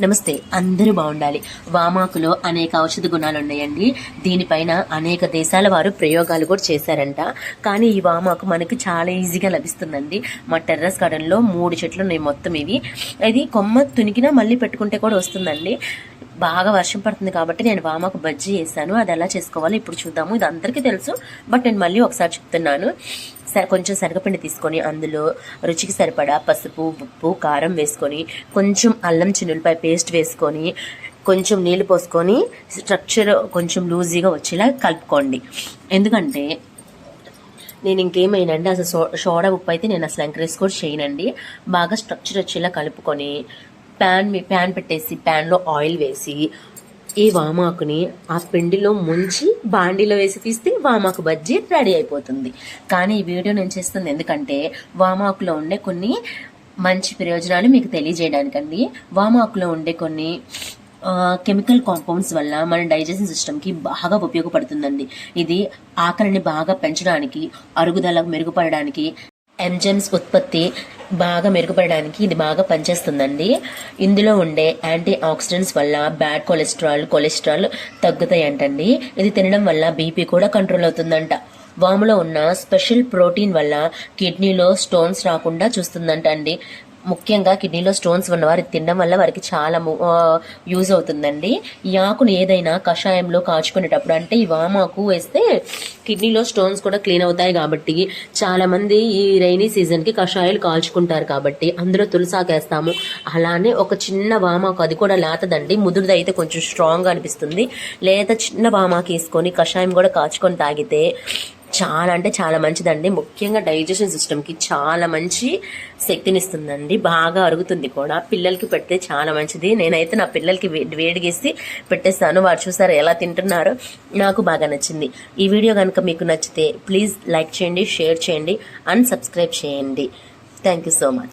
నమస్తే అందరూ బాగుండాలి. వామాకులో అనేక ఔషధ గుణాలు ఉన్నాయండి. దీనిపైన అనేక దేశాల వారు ప్రయోగాలు కూడా చేశారంట. కానీ ఈ వామాకు మనకి చాలా ఈజీగా లభిస్తుందండి. మా టెర్రస్ గార్డెన్లో మూడు చెట్లు ఉన్నాయి మొత్తం ఇవి. ఇది కొమ్మ తునికినా మళ్ళీ పెట్టుకుంటే కూడా వస్తుందండి. బాగా వర్షం పడుతుంది కాబట్టి నేను వామాకు బజ్జీ వేసాను అది ఎలా చేసుకోవాలో ఇప్పుడు చూద్దాము. ఇది అందరికీ తెలుసు బట్ నేను మళ్ళీ ఒకసారి చెప్తున్నాను. కొంచెం శనగపిండి తీసుకొని అందులో రుచికి సరిపడా పసుపు ఉప్పు కారం వేసుకొని కొంచెం అల్లం చిన్నులపై పేస్ట్ వేసుకొని కొంచెం నీళ్ళు పోసుకొని స్ట్రక్చర్ కొంచెం లూజీగా వచ్చేలా కలుపుకోండి. ఎందుకంటే నేను ఇంకేమైనండి అసలు సో సోడా ఉప్పు అయితే నేను అసలు ఎంకరేజ్ కూడా చేయనండి. బాగా స్ట్రక్చర్ వచ్చేలా కలుపుకొని ప్యాన్ మీ ప్యాన్ పెట్టేసి ప్యాన్లో ఆయిల్ వేసి ఈ వామాకుని ఆ పిండిలో ముంచి బాండీలో వేసి తీస్తే వామాకు బజ్జీ రెడీ అయిపోతుంది. కానీ ఈ వీడియో నేను చేస్తుంది ఎందుకంటే వామాకులో ఉండే కొన్ని మంచి ప్రయోజనాలు మీకు తెలియజేయడానికండి. వామాకులో ఉండే కొన్ని కెమికల్ కాంపౌండ్స్ వల్ల మన డైజెషన్ సిస్టమ్కి బాగా ఉపయోగపడుతుందండి. ఇది ఆకలిని బాగా పెంచడానికి అరుగుదల మెరుగుపడడానికి ఎంజెమ్స్ ఉత్పత్తి బాగా మెరుగుపడడానికి ఇది బాగా పనిచేస్తుందండి. ఇందులో ఉండే యాంటీ ఆక్సిడెంట్స్ వల్ల బ్యాడ్ కొలెస్ట్రాల్ కొలెస్ట్రాల్ తగ్గుతాయంటండి. ఇది తినడం వల్ల బీపీ కూడా కంట్రోల్ అవుతుందంట. వాములో ఉన్న స్పెషల్ ప్రోటీన్ వల్ల కిడ్నీలో స్టోన్స్ రాకుండా చూస్తుందంట అండి ముఖ్యంగా కిడ్నీలో స్టోన్స్ ఉన్న తినడం వల్ల వారికి చాలా యూజ్ అవుతుందండి. ఈ ఆకును ఏదైనా కషాయంలో కాచుకునేటప్పుడు అంటే ఈ వామాకు వేస్తే కిడ్నీలో స్టోన్స్ కూడా క్లీన్ అవుతాయి కాబట్టి చాలా మంది ఈ రైనీ సీజన్కి కషాయాలు కాల్చుకుంటారు కాబట్టి అందులో తులసాకు వేస్తాము అలానే ఒక చిన్న వామాకు అది కూడా లేతదండి. ముదురుది అయితే కొంచెం స్ట్రాంగ్ అనిపిస్తుంది. లేదా చిన్న వామాకు వేసుకొని కషాయం కూడా కాచుకొని తాగితే చాలా అంటే చాలా మంచిదండి. ముఖ్యంగా డైజెషన్ సిస్టమ్కి చాలా మంచి శక్తినిస్తుందండి. బాగా అరుగుతుంది కూడా. పిల్లలకి పెడితే చాలా మంచిది. నేనైతే నా పిల్లలకి వేడిగేసి పెట్టేస్తాను. వారు చూసారు ఎలా తింటున్నారో. నాకు బాగా నచ్చింది. ఈ వీడియో కనుక మీకు నచ్చితే ప్లీజ్ లైక్ చేయండి షేర్ చేయండి అండ్ సబ్స్క్రైబ్ చేయండి. Thank you so much.